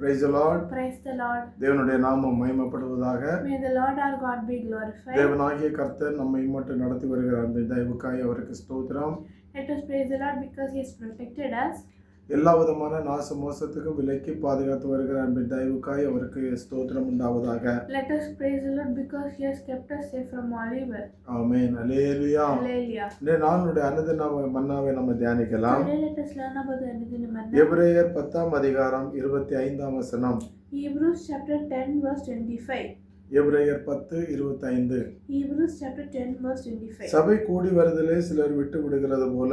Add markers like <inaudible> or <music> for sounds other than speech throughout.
Praise Lord Praise the Lord. தேவனுடைய நாமம் மகிமைப்படுவதாக May the Lord our God be glorified. தேவனாகிய கர்த்தர் நம்மை மட்டும் நடத்தி வருகிறார் அந்த தயவுக்காய் அவருக்கு ஸ்தோத்திரம் Let us praise the Lord because He has protected us. எல்லா விதமான நாச மோசத்துக்கும் விலக்கி பாதுகாத்து வருகிறார் அந்த தயவுக்காய் அவருக்கு ஸ்தோத்திரம் உண்டாவதாக Let us praise the Lord because He has kept us safe from all evil. Amen hallelujah Hallelujah. இந்த நாளுடைய அனுதின மன்னாவை நம்ம தியானிக்கலாம் Today let us learn about the Anudina Manna. எபிரேயர் பத்தாம் அதிகாரம் இருபத்தி ஐந்தாம் வசனம் Hebrews chapter 10 verse 25. எபிரேயர் பத்து இருபத்தைந்து Hebrews chapter 10 verse 25. சபை கூடி வருதலே சிலர் விட்டு விடுகிறது போல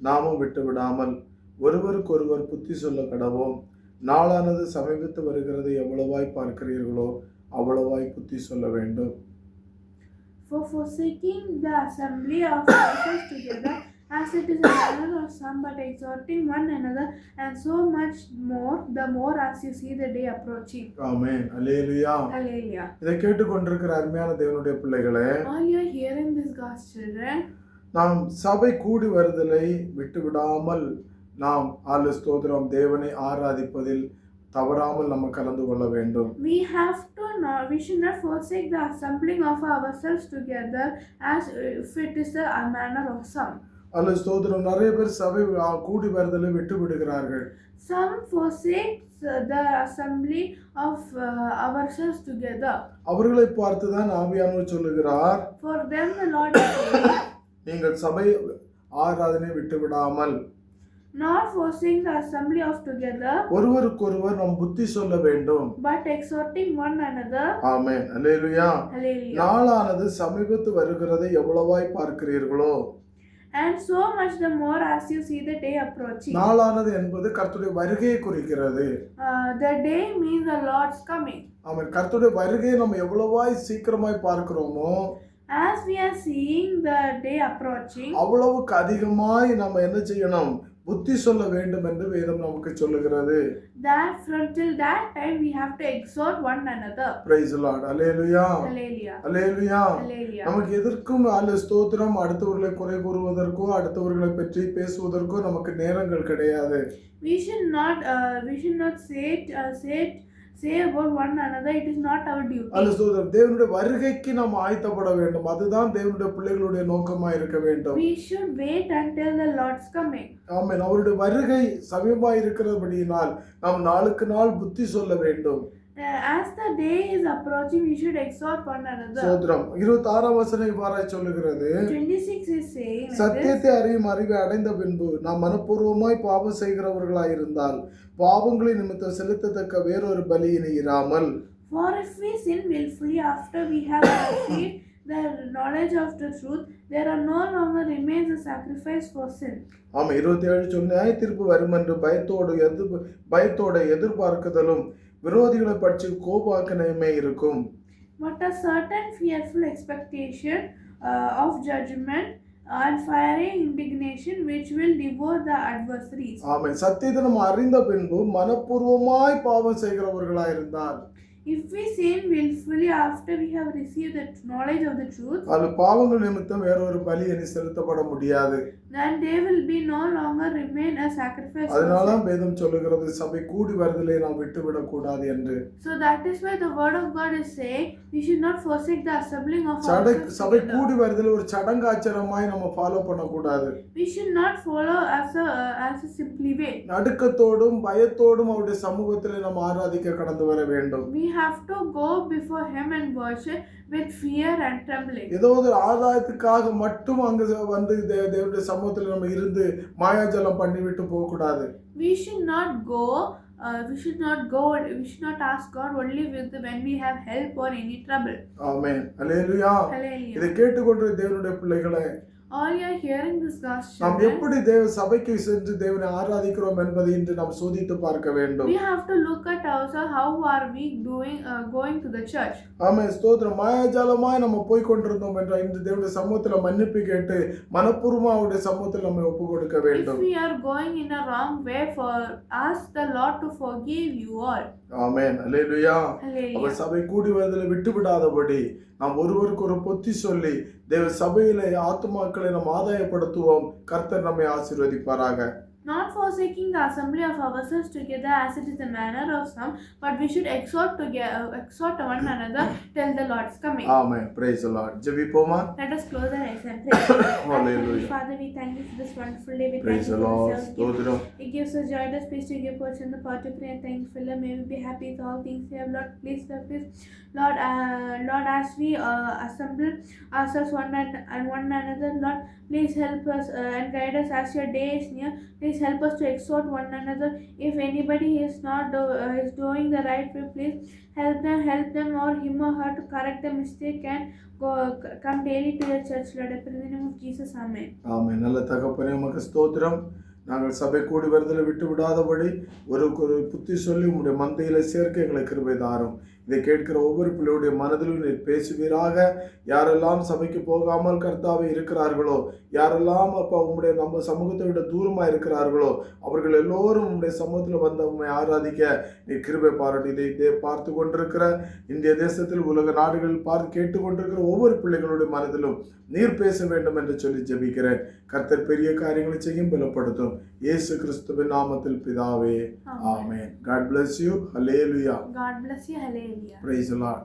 நாமும் விட்டு விடாமல் ஒருவருக்கொருவர் புத்தி சொல்ல கடவோம் நாளானது சமீபித்து வருகிறது எவ்வளவாய் பார்க்கிறீர்களோ அவ்வளவாய் புத்தி சொல்ல வேண்டும் For forsaking the assembly of ourselves together, as it is a manner of some, but exhorting one another, and so much more, the more as you see the day approaching. ஆமென் அல்லேலுயா Hallelujah. இதை கேட்டுக்கொண்டிருக்கிற அருமையான தேவனுடைய பிள்ளைகளே All you are hearing this, God's children, நாம் சபை கூடி வருதலை விட்டு விடாமல் நாம் ஆளு ஸ்தோத்திரம் தேவனை ஆராதிப்பதில் தவறாமல் நம்ம கலந்து கொள்ள வேண்டும் we have to not, we should not forsake the assembling of ourselves together as if it is a, manner of some. அல்ல ஸ்தோத்திரம் நிறைய பேர் சபை கூடி வருதலை விட்டு விடுகிறார்கள் Some forsake the assembly of uh, ourselves together. அவர்களை பார்த்து தான் ஆவியானவர் சொல்லுகிறார் For them, the Lord நீங்கள் சபை ஆராதனை விட்டு விடாமல் not forsaking the assembly of together, ஒருவருக்கொருவர் நாம் புத்தி சொல்ல வேண்டும் but exhorting one another. Amen Hallelujah. நாளானது சமீபத்து வருகிறதை எவ்வளவாய் பார்க்கிறீர்களோ And so much the more as you see the day approaching. நாளானது என்பது கர்த்தருடைய வருகையை குறிக்கிறது Uh, the day means the Lord's coming. அவன் கர்த்தருடைய வருகையை நம்ம எவ்வளவாய் சீக்கிரமாய் பார்க்கிறோமோ As we are seeing the day approaching, அவ்வளவுக்கு அதிகமாய் நம்ம என்ன செய்யணும் புத்தி சொல்ல வேண்டும் என்று வேதம் நமக்கு சொல்லுகிறது that from till that time we have to exhort one another. Price Lord alleluia Hallelujah. Alleluia Hallelujah. நமக்கு எதற்கும் அல்ல ஸ்தோத்திரம் அடுத்தவர்களை குறை கூறுவதற்கோ அடுத்தவர்களை பற்றி பேசுவதற்கோ நமக்கு நேரங்கள் கிடையாது We should not uh, we should not say it, uh, say it, say about one another. It is not our duty. அல்ல தேவனுடைய வருகைக்கு நாம் ஆயத்தப்பட வேண்டும் அதுதான் தேவனுடைய பிள்ளைகளுடைய நோக்கமா இருக்க வேண்டும் We should wait until the Lord's coming. ஆமென் அவருடைய வருகை சமீபமா இருக்கிறபடியினால் நாம் நாளுக்கு நாள் புத்தி சொல்ல வேண்டும் as the day is approaching, we should exhort one another. சோத்திரம் இருபத்தி ஆறாம் வசனம் இவ்வாறாய் சொல்லுகிறது 26 is saying like this. சத்தியத்தை அறியும் அறிவை அடைந்த பின்பு நாம் மனப்பூர்வமாய் பாவம் செய்கிறவர்களாய் இருந்தால் பாவங்களை நிமித்தம் செலுத்தத்தக்க வேறொரு பலியினை இராமல் For if we sin willfully after we have received the knowledge of the truth, there are no longer remains a sacrifice for sin. ஆமா இருபத்தி ஏழு சொன்ன நியாய தீர்ப்பு வரும் என்று பயத்தோடு எதிர் பயத்தோட எதிர்பார்க்குதலும் விரோதிகளை பற்றி கோபாக்கனையுமே இருக்கும் But a certain fearful expectation uh, of judgment and fiery indignation which will devour the adversaries. ஆமை சத்தியத்தை நம்ம அறிந்த பின்பு மனப்பூர்வமாய் பாவம் செய்கிறவர்களாய் இருந்தால் If we sin willfully after we have received the knowledge of the truth, அது பாவங்கள் நிமித்தம் வேறொரு பலி இனி செலுத்தப்பட முடியாது then there will be no longer remain a sacrifice. for அதனால sin. வேதம் சொல்லுகிறது சபை கூடி வருதலை நாம் விட்டுவிடக் கூடாது என்று So that is why the word of God is saying we should not forsake the assembling of சடை ourselves சபை together. கூடி வருதல் ஒரு சடங்காச்சரமாய் நம்ம ஃபாலோ பண்ணக்கூடாது We should not follow as a uh, as a simply way. நடுக்கத்தோடும் பயத்தோடும் அவருடைய சமூகத்தில் நம்ம ஆராதிக்க கடந்து வர வேண்டும் We have to go before Him and worship with fear and trembling. ஏதோ ஒரு ஆதாயத்துக்காக மட்டும் அங்க வந்து தேவனுடைய சமூகத்தில் நம்ம இருந்து மாயாஜலம் பண்ணிவிட்டு போகக்கூடாது We should not go. Uh, we should not go. We should not ask God only with when we have help or any trouble. Amen hallelujah Hallelujah. இதை கேட்டுக்கொண்டு தேவனுடைய பிள்ளைகளை All you are hearing this, God's நாம். எப்படி தேவ சபைக்கு சென்று தேவனை ஆராதிக்கிறோம் என்பதை இன்று நாம் சோதித்து பார்க்க வேண்டும் We have to look at ourselves. How are we doing? Uh, going to the church? ஆமே ஸ்தோத்திரம் மாயாஜாலமாய் நம்ம போய் கொண்டிருந்தோம் என்றால் இன்று தேவனுடைய சமூகத்தில் மன்னிப்பு கேட்டு மனப்பூர்வமா அவருடைய சமூகத்தில் நம்ம ஒப்பு கொடுக்க If வேண்டும் we are going in a wrong way, for ask the Lord to forgive you all. ஆமென் அல்லேலூயா. அவர் சபை கூடி வருதலை விட்டு விடாதபடி நாம் ஒருவருக்கு ஒரு பொத்தி சொல்லி தேவ சபையிலே ஆத்மாக்களை நாம் ஆதாயப்படுத்துவோம். கர்த்தர் நம்மை ஆசீர்வதிப்பாராக. not forsaking the assembly of ourselves together as it is the manner of some, but we should exhort together, uh, exhort one another till the Lord's coming. Amen. Praise the Lord. Jabipoma. Let us close our eyes and pray. <coughs> Hallelujah. Father, we thank you for this wonderful day. We Praise thank the Lord. Gift. It gives us joy, does peace to give portion the power to pray and thankful. May we be happy with all things we have. Lord, please help us. Lord, uh, Lord, as we uh, assemble ourselves one and, and one another, Lord, please help us uh, and guide us as your day is near. Please Please help us to exhort one another. If anybody is not do, uh, is doing the right way, please help them, help them or him or her to correct the mistake and go come daily to the church, Lord. I pray in the name of Jesus, Amen. Amen. நல்ல தகப்பனே உமக்கு ஸ்தோத்திரம் நாங்கள் சபை கூடி வருதலை விட்டு விடாதபடி ஒரு ஒரு புத்தி சொல்லி உங்களுடைய மந்தையில் சேர்க்க எங்களை கிருபை தாரும் இதை கேட்கிற ஒவ்வொரு பிள்ளையுடைய மனதிலும் நீர் பேசுவீராக யாரெல்லாம் சபைக்கு போகாமல் கர்த்தாவே இருக்கிறார்களோ யாரெல்லாம் அப்பா உம்முடைய நம்ம சமூகத்தை விட தூரமா இருக்கிறார்களோ அவர்கள் எல்லோரும் உம்முடைய சமூகத்தில் வந்து உண்மை ஆராதிக்க நீ கிருபை பாராட்டி இதை இதை பார்த்து கொண்டிருக்கிற. இந்திய தேசத்தில் உலக நாடுகளில் பார்த்து கேட்டுக்கொண்டிருக்கிற ஒவ்வொரு பிள்ளைகளுடைய மனதிலும் நீர் பேச வேண்டும் என்று சொல்லி ஜெபிக்கிறேன். கர்த்தர் பெரிய காரியங்களை செய்யும் பலப்படுத்தும். இயேசு கிறிஸ்துவின் நாமத்தில் பிதாவே. Amen. God bless you God bless you. Hallelujah. praise the lord.